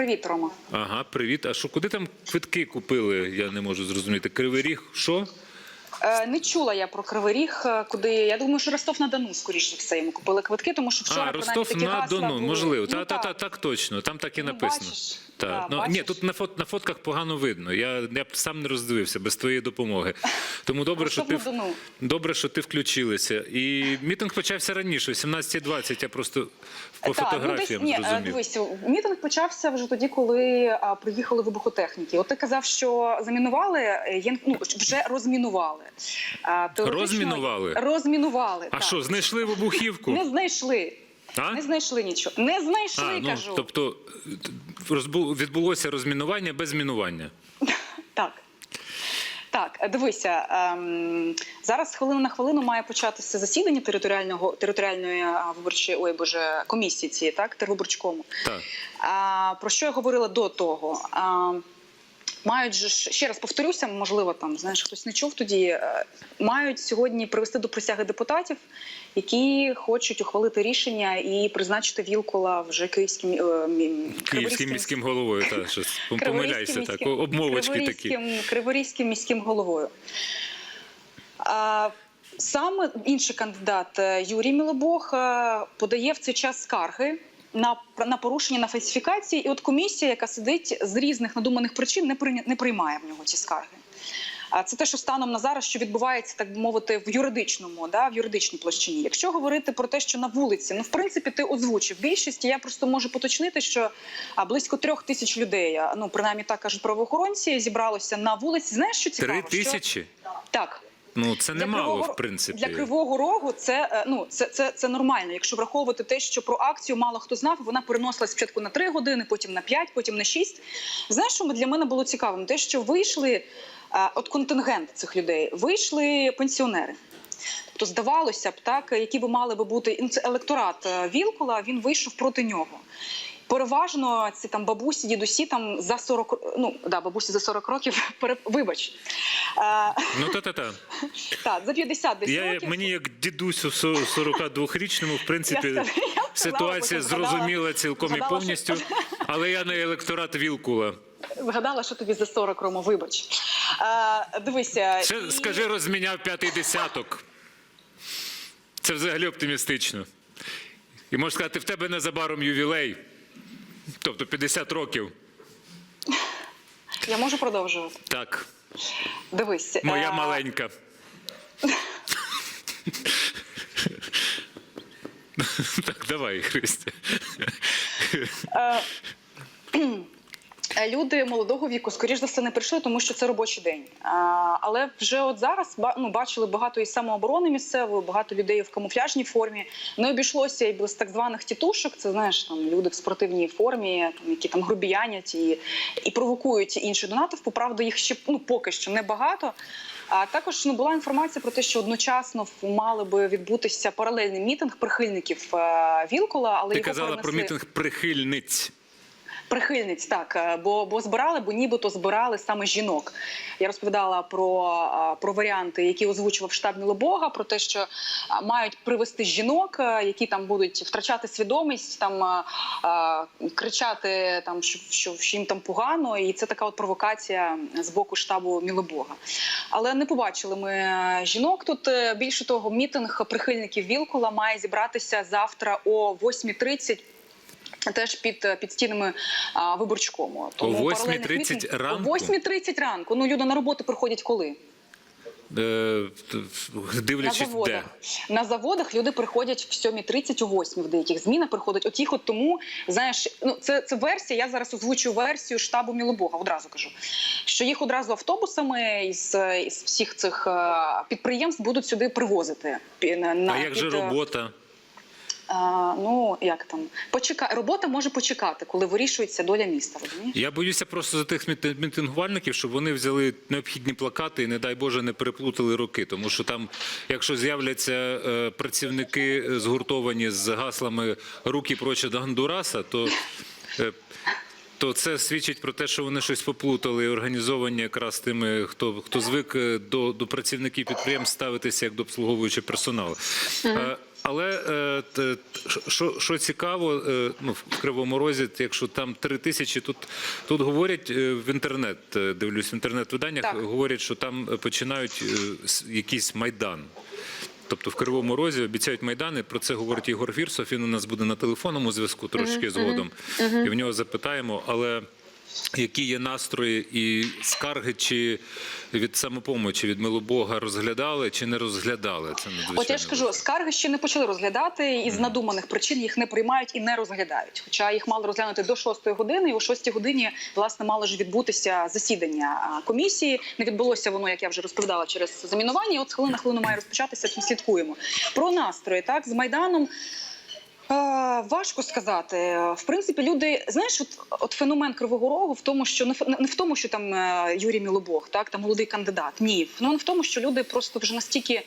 привіт, Рома. Ага, привіт. А що куди там квитки купили? Я не можу зрозуміти. Кривий ріг? Що? Е, не чула я про Кривий Ріг, е, куди я думаю, що Ростов на Дону, скоріш за все, йому купили квитки, тому що вчора а, Ростов такі на гасла Дону, були. можливо. Ну, та, та, та, так точно. Там так і Ну, написано. бачиш. Так. Да, ну, бачиш. ні, тут на фот на фотках погано видно. Я, я сам не роздивився без твоєї допомоги. Тому добре, що ти добре, що ти включилася. І мітинг почався раніше, о 17.20, Я просто по Так, фотографіям ну, десь, ні, е, зрозумів. дивись, мітинг почався вже тоді, коли а, приїхали вибухотехніки. От ти казав, що замінували, ну, вже розмінували. А, теоретично- Розмінували? Розмінували. А так. що, знайшли вибухівку? Не знайшли. А? Не знайшли нічого. Не знайшли, А, ну, кажу. тобто е, розбу- відбулося розмінування без мінування. Так. Так, дивися, ем, зараз хвилина на хвилину має початися засідання територіального територіальної виборчої ой, боже, комісії цієї, так, тервиборчкому. Так. А, про що я говорила до того? А, мають же ще раз повторюся, можливо, там знаєш, хтось не чув тоді. е, Мають сьогодні привести до присяги депутатів, які хочуть ухвалити рішення і призначити Вілкула вже київським е, Київським міським головою, та щось помиляйся так. Обмовочки такі. Криворізьким, Криворізьким міським головою. А, саме інший кандидат е, Юрій Мілобог подає в цей час скарги. На, на порушення на фальсифікації, і от комісія, яка сидить з різних надуманих причин, не прийня- не приймає в нього ці скарги. А це те, що станом на зараз, що відбувається, так би мовити, в юридичному, да, в юридичній площині. Якщо говорити про те, що на вулиці, ну в принципі, ти озвучив більшість. і Я просто можу поточнити, що а, близько трьох тисяч людей, ну принаймні так кажуть правоохоронці, зібралося на вулиці. Знаєш, що цікаво? Три Що- тисячі? Так. Ну це Для немало, Кривого- в принципі. Для кривого рогу це е, ну це, це, це нормально. Якщо враховувати те, що про акцію мало хто знав, вона переносилась спочатку на 3 години, потім на 5, потім на 6. Знаєш, що для мене було цікавим? Те, що вийшли е, от контингент цих людей, вийшли пенсіонери. Тобто здавалося б, так які би мали би бути ну, електорат е, Вілкула, він вийшов проти нього. Переважно ці там бабусі, дідусі там за 40, ро- ну да, бабусі за 40 років, пере, вибач. Е, Ну та-та-та. так, за 50 десь Я, років. мені як дідусю 42-річному, в принципі, Я сказала- я сказала, ситуація згадала- зрозуміла цілком і повністю, що- але я не електорат Вілкула. Згадала, що тобі за 40, Рома, вибач. Е, дивися. Ще і- скажи, розміняв п'ятий десяток. Це взагалі оптимістично. І можна сказати, в тебе незабаром ювілей. Тобто 50 років. Я можу продовжувати. Так, Дивись. моя е, маленька. Так, давай, Христя. Е, Люди молодого віку, скоріш за все, не прийшли, тому що це робочий день. Але вже от зараз ну, бачили багато із самооборони місцевої, багато людей в камуфляжній формі. Не обійшлося і без так званих тітушок. Це знаєш, там люди в спортивній формі, там які там грубіянять і, і провокують інших до натовпу. Правда, їх ще ну поки що небагато. А також ну була інформація про те, що одночасно мали би відбутися паралельний мітинг прихильників е, Вілкола, але Ти його казала про мітинг прихильниць. Прихильниць, так, е, бо, бо збирали, бо нібито збирали саме жінок. Я розповідала про, про варіанти, які озвучував штаб Мілобога, про те, що мають привести жінок, е, які там будуть втрачати свідомість, там кричати, там що, що, що їм там погано, і це така от провокація з боку штабу Мілобога. Але не побачили ми е, жінок. Тут Е, більше того, мітинг прихильників Вілкула має зібратися завтра о 8.30 Теж під, під стінами а, виборчкому. О 8:30 паралельних ранку? О 8.30 ранку. Ну, люди на роботу приходять коли? Е, т- На дивлячись, де. На заводах люди приходять в 7.30, о 8 в деяких змінах приходять. От їх от тому, знаєш, ну це, це версія. Я зараз озвучую версію штабу Мілобога. Одразу кажу, що їх одразу автобусами із, із всіх цих е, підприємств будуть сюди привозити. На- А як же під, е, робота? А, ну як там почека... робота може почекати, коли вирішується доля міста. Розумієш? Я боюся просто за тих мітингувальників, щоб вони взяли необхідні плакати і, не дай Боже, не переплутали роки. Тому що там, якщо з'являться е, працівники е, згуртовані з гаслами руки прочі до Гондураса, то. е, То це свідчить про те, що вони щось поплутали і організовані якраз тими, хто хто звик е, до, до працівників підприємств ставитися як до обслуговуючого персоналу. Е, Але е, що, що цікаво, е, ну, в Кривому Розі, якщо там три тисячі, тут, тут говорять е, в інтернет, дивлюсь, в інтернет-виданнях, говорять, що там починають якийсь майдан. Тобто в Кривому Розі обіцяють майдани. Про це говорить Ігор Фірсов. Він у нас буде на телефонному зв'язку трошки згодом. І в нього запитаємо. Але які є настрої і скарги, чи від самопомочі, від милобога розглядали, чи не розглядали? Це надзвичайно От я ж кажу, скарги ще не почали розглядати, і з надуманих причин їх не приймають і не розглядають. Хоча їх мали розглянути до 6 години, і о 6 годині власне мало ж відбутися засідання комісії. Не відбулося воно, як я вже розповідала, через замінування. І от з хвилина на хвилину має розпочатися. Ми слідкуємо про настрої. Так з майданом. Е, Важко сказати. В принципі, люди, знаєш, от, от феномен Кривого Рогу в тому, що не не в тому, що там е, Юрій Мілобог, так там молодий кандидат. Ні, ну в тому, що люди просто вже настільки е,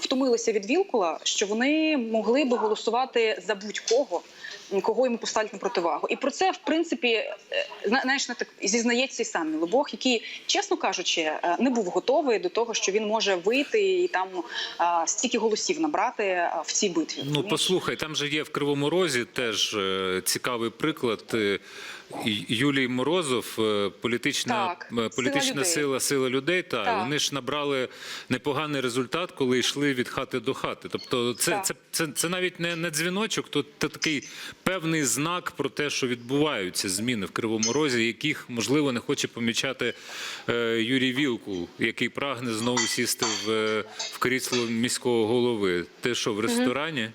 втомилися від Вілкула, що вони могли би голосувати за будь-кого. Кого йому поставлять на противагу, і про це в принципі е, знаєш, не так зізнається і сам Мілобог, який, чесно кажучи, е, не був готовий до того, що він може вийти і там е, стільки голосів набрати в цій битві. Ну, послухай, там же є в Кривому Розі теж цікавий приклад. Юлій Морозов, е, політична, Так, е, політична «Сила людей». сила, сила людей. Та Так. вони ж набрали непоганий результат, коли йшли від хати до хати. Тобто, це, Так. це, це, це навіть не, не дзвіночок, то, це такий певний знак про те, що відбуваються зміни в Кривому Розі, яких можливо не хоче помічати е, Юрій Вілкул, який прагне знову сісти в, е, в крісло міського голови. Ти що в ресторані?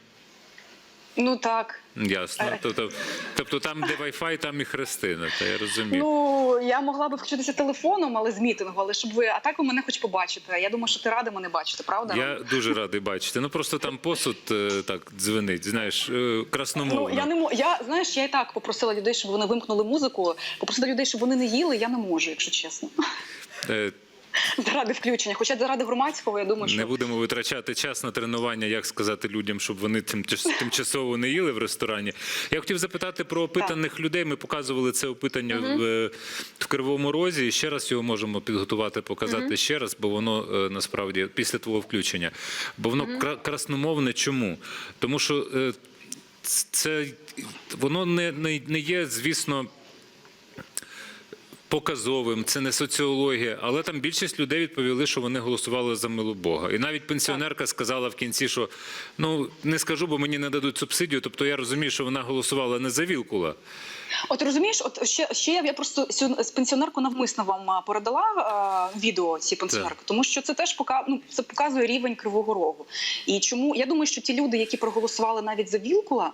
Ну так. Ясно. Е. Тобто, тобто там, де Wi-Fi, там і Христина, та я розумію. Ну я могла би включитися телефоном, але з мітингу, але щоб ви а так ви мене хоч побачите. Я думаю, що ти рада мене бачити, правда? Я дуже радий бачити. Ну просто там посуд е, так дзвенить, знаєш, е, Ну я не мо- я знаєш, я і так попросила людей, щоб вони вимкнули музику. Попросила людей, щоб вони не їли. Я не можу, якщо чесно. Заради включення. Хоча заради громадського, я думаю, що Не будемо витрачати час на тренування, як сказати людям, щоб вони тимчас- тимчасово не їли в ресторані. Я хотів запитати про опитаних людей. Ми показували це опитання в, е, в Кривому Розі. Ще раз його можемо підготувати, показати ще раз, бо воно е, насправді після твого включення. Бо воно кра- красномовне. Чому? Тому що е, це воно не, не, не є, звісно показовим, це не соціологія, але там більшість людей відповіли, що вони голосували за милу Бога. І навіть пенсіонерка сказала в кінці, що ну не скажу, бо мені не дадуть субсидію. Тобто я розумію, що вона голосувала не за Вілкула. От розумієш, от ще, ще я, я просто з пенсіонерку навмисно вам передала е, відео ці пенсіонерки, тому що це теж пока, ну, це показує рівень кривого рогу. І чому я думаю, що ті люди, які проголосували навіть за Вілкула,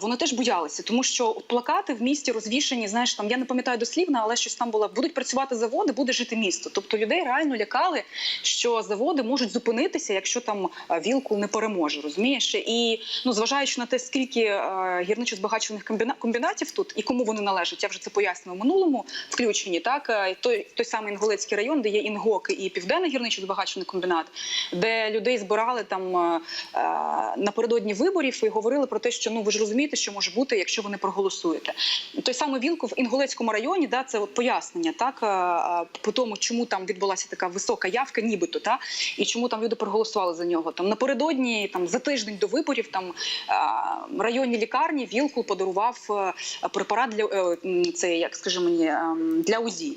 вони теж боялися, тому що плакати в місті розвішені, знаєш, там я не пам'ятаю дослівно, але щось там було: будуть працювати заводи, буде жити місто. Тобто людей реально лякали, що заводи можуть зупинитися, якщо там Вілкул не переможе. Розумієш? І ну зважаючи на те, скільки е, гірничо комбіна- комбінатів тут і кому вони належать, я вже це пояснила в минулому включенні. Так Е, той, той самий Інгулецький район, де є Інгок і південний гірничо збагачуваний комбінат, де людей збирали там е, е, напередодні виборів і говорили про те, що ну ви ж розумієте, що може бути, якщо ви не проголосуєте. Той самий Вілков в Інгулецькому районі, да, це от пояснення, так по тому, чому там відбулася така висока явка, нібито та і чому там люди проголосували за нього. Там напередодні, там за тиждень до виборів, там районній лікарні Вілкул подарував е, для е, це, як скажи мені, е, для УЗІ.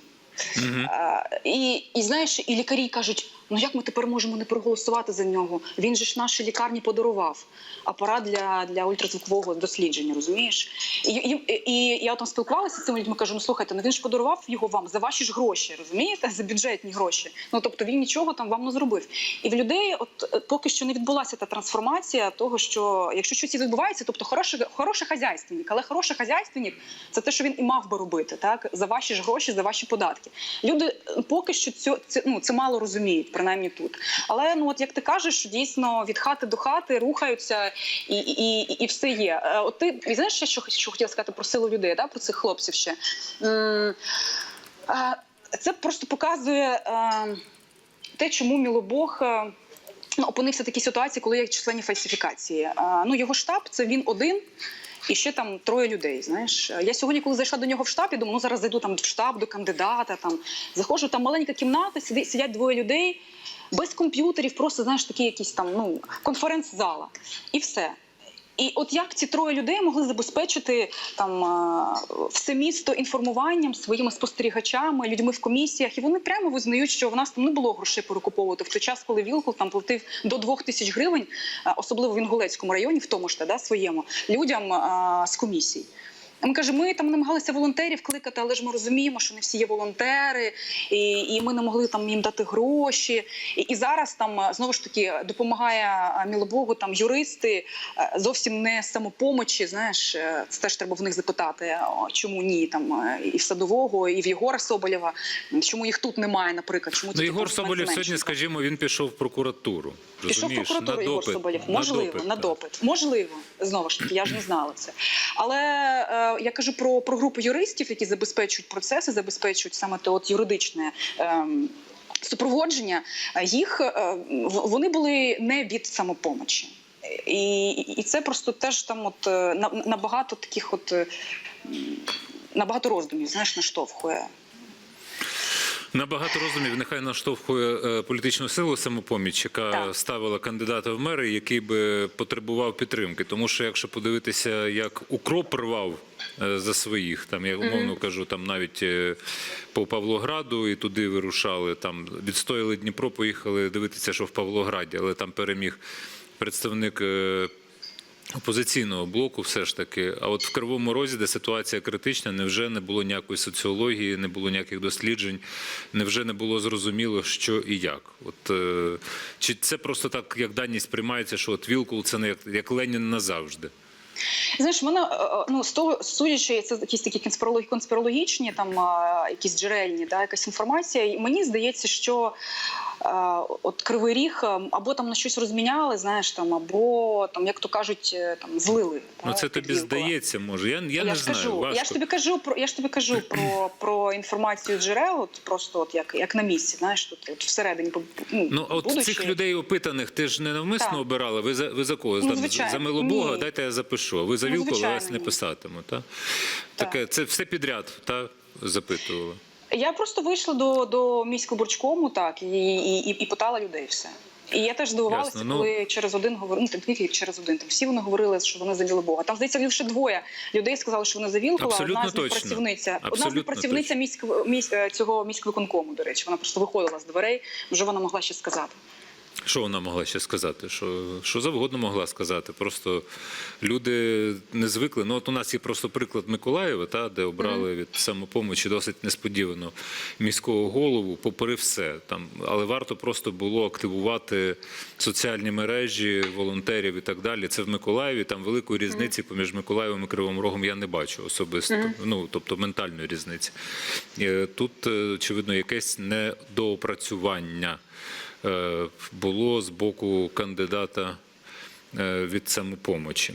Е, І, і знаєш, і лікарі кажуть: ну як ми тепер можемо не проголосувати за нього? Він же ж нашій лікарні подарував апарат для, для ультразвукового дослідження, розумієш? І, і, і я там спілкувалася з цими людьми, кажу: ну слухайте, ну він ж подарував його вам за ваші ж гроші, розумієте? За бюджетні гроші. Ну тобто він нічого там вам не зробив. І в людей, от е, поки що не відбулася та трансформація того, що якщо щось і відбувається, тобто хороший, хороший хазяйственник, але хороший хазяйственник це те, що він і мав би робити, так за ваші ж гроші, за ваші податки. Люди е, поки що цю, це, ну, це мало розуміють, принаймні тут. Але ну от як ти кажеш, дійсно від хати до хати рухаються і, і, і, все є. Е, От ти і знаєш, що, що хотіла сказати про силу людей, да, про цих хлопців ще. Це просто показує е, те, чому Мілобог. е, Ну, опинився в такій ситуації, коли є численні фальсифікації. Е, Ну, його штаб це він один. І ще там троє людей. Знаєш, я сьогодні, коли зайшла до нього в штаб, я думаю, ну зараз зайду там в штаб до кандидата. Там заходжу, там маленька кімната, сидять двоє людей. без комп'ютерів, просто знаєш, такі якісь там ну конференц-зала, і все. І от як ці троє людей могли забезпечити там все місто інформуванням своїми спостерігачами, людьми в комісіях, і вони прямо визнають, що в нас там не було грошей перекуповувати в той час, коли Вілкул там платив до двох тисяч гривень, особливо в Інгулецькому районі, в тому ж та, да, своєму людям а, з комісій. Ми каже, ми там намагалися волонтерів кликати, але ж ми розуміємо, що не всі є волонтери, і, і ми не могли там їм дати гроші. І, і зараз там е, знову ж таки допомагає е, мілобогу там юристи е, зовсім не самопомочі. Знаєш, це теж треба в них запитати, чому ні там і в садового, і в Єгора Соболєва. Чому їх тут немає, наприклад? Чому Ну, Єгор Соболєв сьогодні, скажімо, він пішов в прокуратуру. Пішов в прокуратуру Єгор Соболєв. на Можливо, допит, на допит. Можливо, знову ж таки, я ж не знала це. Але я кажу про, про групу юристів, які забезпечують процеси, забезпечують саме те от юридичне. ем, Супроводження Е, їх е, вони були не від самопомочі, і, і це просто теж там, от набагато на, на таких, от набагато на багато роздумів, знаєш, наштовхує. На багато розумів нехай наштовхує е, політичну силу самопоміч, яка Так. ставила кандидата в мери, який би потребував підтримки. Тому що якщо подивитися, як укроп рвав е, за своїх, там я умовно кажу, там навіть е, по Павлограду і туди вирушали. Там відстояли Дніпро, поїхали дивитися, що в Павлограді, але там переміг представник. Опозиційного блоку, все ж таки, а от в Кривому Розі, де ситуація критична, невже не було ніякої соціології, не було ніяких досліджень, невже не було зрозуміло, що і як? От е, чи це просто так, як даність сприймається, що от Вілкул це не як, як Ленін назавжди? Знаєш, мене е, е, ну з того судячи, це якісь такі конспірологі- конспірологічні, там якісь джерельні, да, якась інформація. І мені здається, що от кривий ріг або там на щось розміняли, знаєш, там, або там, як то кажуть, е, там злили. Ну це тобі здається, може. Я, я, Я, не ж знаю. кажу, важко. я ж тобі кажу про я ж тобі кажу про, про інформацію джерел, от просто от як, як на місці, знаєш, тут от всередині ну, Ну, от будучи. цих людей опитаних, ти ж не навмисно Так. обирала. Ви за ви за кого? Ну, звичайно. за милобога, Ні. дайте я запишу. Ви за Ну, звичайно, вас не писатиму. Та? Так. Таке, це все підряд, та запитували. Я просто вийшла до, до міськоборчкому, так, і, і, і, і питала людей все. І я теж здивувалася, Ясно, ну- коли через один говорили, ну там тільки через один. Там всі вони говорили, що вони за Бога. Там здається лише двоє людей сказали, що вони за Вілкула. Одна з них працівниця, одна з них працівниця міськ, міськ, цього міськвиконкому, до речі. Вона просто виходила з дверей, вже вона могла ще сказати. Що вона могла ще сказати? Що, що завгодно могла сказати. Просто люди не звикли. Ну, от у нас є просто приклад Миколаєва, та, де обрали від самопомочі досить несподівано міського голову, попри все. Там, але варто просто було активувати соціальні мережі, волонтерів і так далі. Це в Миколаєві. Там великої різниці поміж Миколаєвом і Кривим Рогом я не бачу особисто. Ну, тобто ментальної різниці. Е, Тут, е, очевидно, якесь недоопрацювання було з боку кандидата е, від самопомочі.